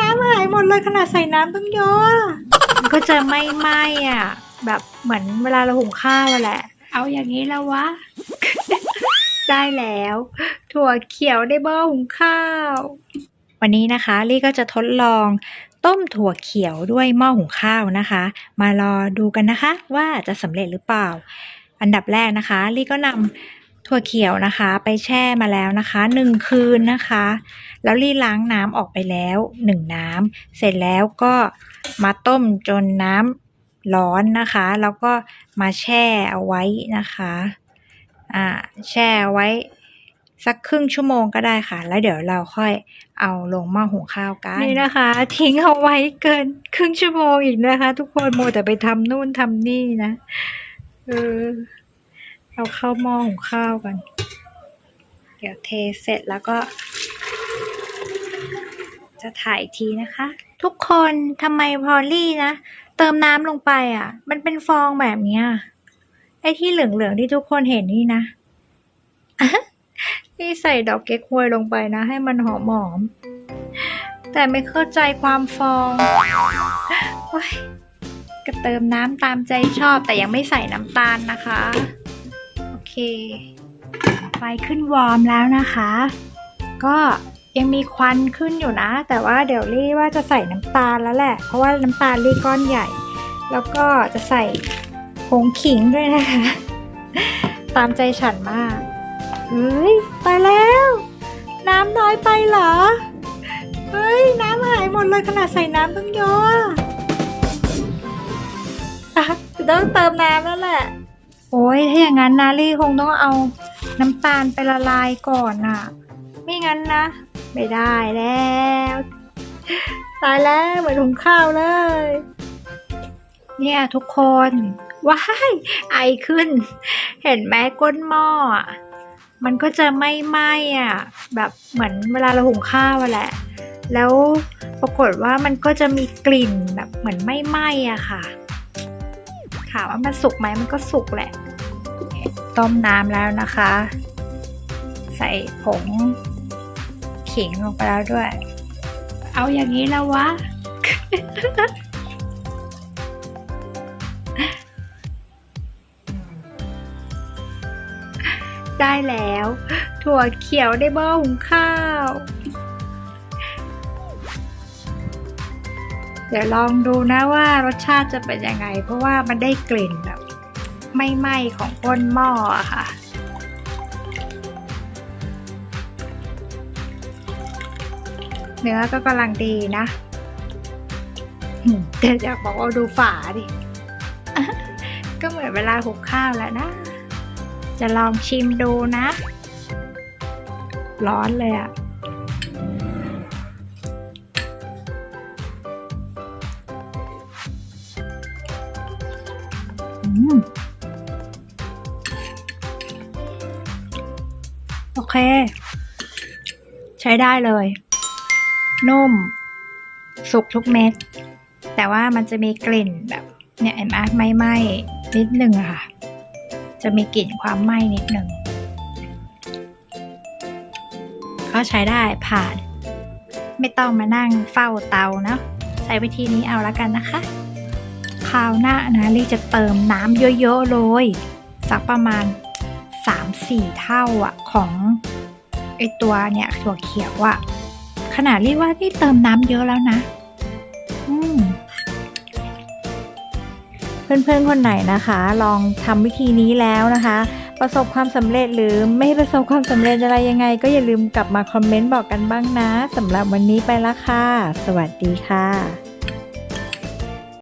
น้ำหายหมดเลยขนาดใส่น้ำต้องเยอะอมันก็จะไม่ไหม้อะ แบบเหมือนเวลาเราหุงข้าวอะแหละ เอาอย่างนี้แล้ววะ ได้แล้ว ถั่วเขียวในหม้อหุงข้าว วันนี้นะคะลี่ก็จะทดลองต้มถั่วเขียวด้วยหม้อหุงข้าวนะคะ มารอดูกันนะคะ ว่าจะสำเร็จหรือเปล่า อันดับแรกนะคะ ลี่ก็นำ ถั่วเขียวนะคะไปแช่มาแล้วนะคะหนึ่งคืนนะคะ แล้วลี่ล้างน้ำออกไปแล้วหนึ่งน้ำเสร็จแล้วก็มาต้มจนน้ำร้อนนะคะ แล้วก็มาแช่เอาไว้นะคะอ่าแช่ไว้สักครึ่งชั่วโมงก็ได้ค่ะ แล้วเดี๋ยวเราค่อยเอาลงหม้อหุงข้าวกันนี่นะคะ ทิ้งเอาไว้เกินครึ่งชั่วโมงอีกนะคะ ทุกคนโมแต่ไปทำนู่นทำนี่นะเออ เอาเข้าหม้อหุงข้าวกัน เดี๋ยวเทเสร็จแล้วก็ จะถ่ายอีกทีนะคะ ทุกคนทำไมพอลลี่นะ เติมน้ำลงไปอะ มันเป็นฟองแบบเนี้ยไอ้ที่เหลืองๆที่ทุกคนเห็นนี่นะนี่ใส่ดอกเก๊กฮวยลงไปนะ ให้มันหอมหอม แต่ไม่เข้าใจความฟองก็เติมน้ำตามใจชอบแต่ยังไม่ใส่น้ำตาลนะคะ เคไฟขึ้นวอร์มแล้วนะคะ ก็ยังมีควันขึ้นอยู่นะ แต่ว่าเดี๋ยวลี่ว่าจะใส่น้ำตาลแล้วแหละ เพราะว่าน้ำตาลลี่ก้อนใหญ่ แล้วก็จะใส่ผงขิงด้วยนะคะ ตามใจฉันมากเฮ้ยไปแล้ว น้ำน้อยไปเหรอ เฮ้ย น้ำหายหมดเลยขนาดใส่น้ำต้องเยอะต้องเติมน้ำแล้วแหละ โอ้ยถ้าอย่างนั้นนะลี่คงต้องเอาน้ำตาลไปละลายก่อนน่ะ ไม่งั้นนะ ไม่ได้แล้ว ตายแล้วเหมือนหุงข้าวเลย เนี่ยทุกคนว้ายไอขึ้น เห็นไหมก้นหม้อมันก็จะไม่ไหม้อะ แบบเหมือนเวลาเราหุงข้าวอะแหละ แล้วปรากฏว่ามันก็จะมีกลิ่นแบบเหมือนไม่ไหม้อะค่ะ ถามว่ามันสุกไหมมันก็สุกแหละ ต้มน้ำแล้วนะคะ ใส่ผงขิงลงไปแล้วด้วย เอาอย่างนี้แล้ววะ ได้แล้ว ถั่วเขียวในหม้อหุงข้าว เดี๋ยวลองดูนะว่ารสชาติจะเป็นยังไง เพราะว่ามันได้กลิ่นแบบไม่ไหม้ของก้นหม้อค่ะเนื้อก็กำลังดีนะอืมแต่อยากบอกว่าดูฝาดิ ก็เหมือนเวลาหุงข้าวแล้วนะ จะลองชิมดูนะ ร้อนเลยอะอื โอเค ใช้ได้เลย นุ่ม สุกทุกเม็ด แต่ว่ามันจะมีกลิ่นแบบ เนี่ยเห็นไหมไม่ไหม้นิดหนึ่งอะค่ะ จะมีกลิ่นความไหม้นิดหนึ่งก็ใช้ได้ผ่าน ไม่ต้องมานั่งเฝ้าเตาเนาะใช้วิธีนี้เอาละกันนะคะ ราวหน้านะลี่จะเติมน้ำเยอะๆเลยสักประมาณ 3-4 เท่าอะของไอตัวเนี่ยถั่วเขียวอะขนาดลี่ว่านี่เติมน้ำเยอะแล้วนะเพื่อนๆคนไหนนะคะ ลองทำวิธีนี้แล้วนะคะ ประสบความสำเร็จหรือไม่ประสบความสำเร็จอะไรยังไง ก็อย่าลืมกลับมาคอมเมนต์บอกกันบ้างนะสำหรับวันนี้ไปละค่ะ สวัสดีค่ะ